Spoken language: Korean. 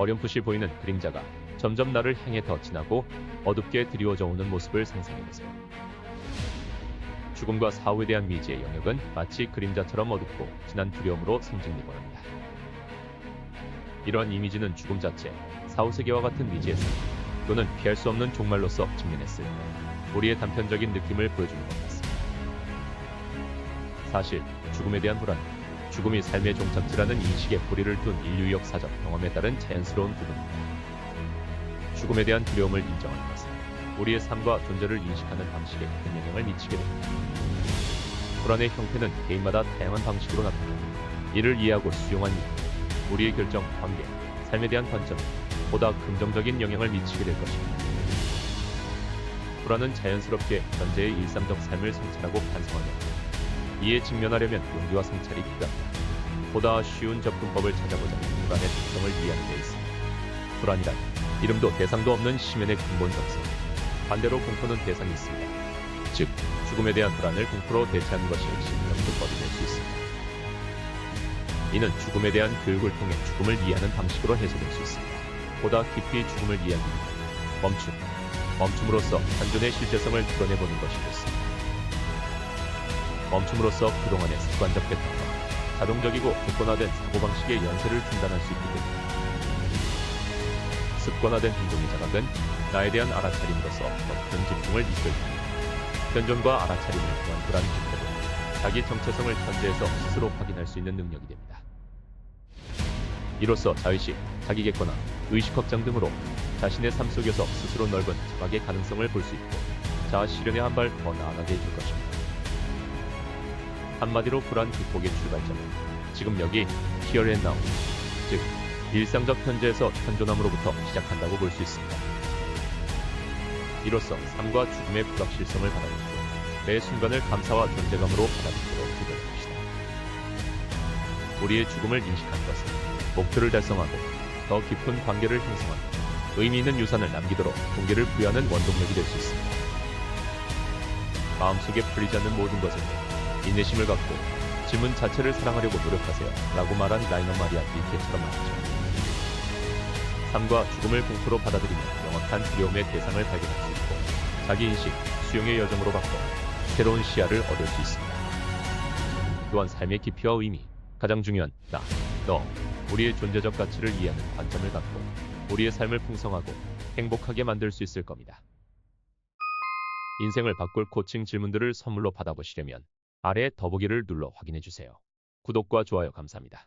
어렴풋이 보이는 그림자가 점점 나를 향해 더 진하고 어둡게 드리워져 오는 모습을 상상해보세요. 죽음과 사후에 대한 미지의 영역은 마치 그림자처럼 어둡고 진한 두려움으로 성직리고 합니다. 이러한 이미지는 죽음 자체, 사후 세계와 같은 미지의 삶, 또는 피할 수 없는 종말로서 직면했을 때 우리의 단편적인 느낌을 보여주는 것 같습니다. 사실 죽음에 대한 불안, 죽음이 삶의 종착지라는 인식에 뿌리를 둔 인류 역사적 경험에 따른 자연스러운 부분입니다. 죽음에 대한 두려움을 인정하는 것은 우리의 삶과 존재를 인식하는 방식에 큰 영향을 미치게 됩니다. 불안의 형태는 개인마다 다양한 방식으로 나타납니다. 이를 이해하고 수용한 이후 우리의 결정, 관계, 삶에 대한 관점에 보다 긍정적인 영향을 미치게 될 것입니다. 불안은 자연스럽게 현재의 일상적 삶을 성찰하고 반성하며 이에 직면하려면 용기와 성찰이 필요합니다. 보다 쉬운 접근법을 찾아보자면 불안의 특성을 이해하는 데 있습니다. 불안이란 이름도 대상도 없는 심연의 근본 정성. 반대로 공포는 대상이 있습니다. 즉, 죽음에 대한 불안을 공포로 대체하는 것이 심리학법이 될 수 있습니다. 이는 죽음에 대한 교육을 통해 죽음을 이해하는 방식으로 해석될 수 있습니다. 보다 깊이 죽음을 위해 멈춤, 멈춤으로써 현존의 실제성을 드러내보는 것이 좋습니다. 멈춤으로써 그동안의 습관적 패턴과 자동적이고 객관화된 사고방식의 연쇄를 중단할 수 있기 때문입니다. 습관화된 행동의 자각은 나에 대한 알아차림으로써 더큰 집중을 이끌고 현존과 알아차림을 통한 불안 기태로 자기 정체성을 현재에서 스스로 확인할 수 있는 능력이 됩니다. 이로써 자의식, 자기 객관화, 의식 확장 등으로 자신의 삶 속에서 스스로 넓은 자각의 가능성을 볼 수 있고 자아 실현에 한 발 더 나아가게 해줄 것입니다. 한마디로 불안 극복의 출발점은 지금 여기 here and now, 즉 일상적 현재에서 현존함으로부터 시작한다고 볼 수 있습니다. 이로써 삶과 죽음의 불확실성을 받아들이고 매 순간을 감사와 존재감으로 받아들이도록 도전합시다. 우리의 죽음을 인식한 것은 목표를 달성하고 더 깊은 관계를 형성하고 의미 있는 유산을 남기도록 동기를 부여하는 원동력이 될 수 있습니다. 마음속에 풀리지 않는 모든 것을 인내심을 갖고 질문 자체를 사랑하려고 노력하세요. 라고 말한 라이너 마리아 딜케처럼 말이죠. 삶과 죽음을 공포로 받아들이며 명확한 두려움의 대상을 발견할 수 있고 자기 인식, 수용의 여정으로 바꿔 새로운 시야를 얻을 수 있습니다. 또한 삶의 깊이와 의미, 가장 중요한 나, 너, 우리의 존재적 가치를 이해하는 관점을 갖고 우리의 삶을 풍성하고 행복하게 만들 수 있을 겁니다. 인생을 바꿀 코칭 질문들을 선물로 받아보시려면 아래 더보기를 눌러 확인해 주세요. 구독과 좋아요 감사합니다.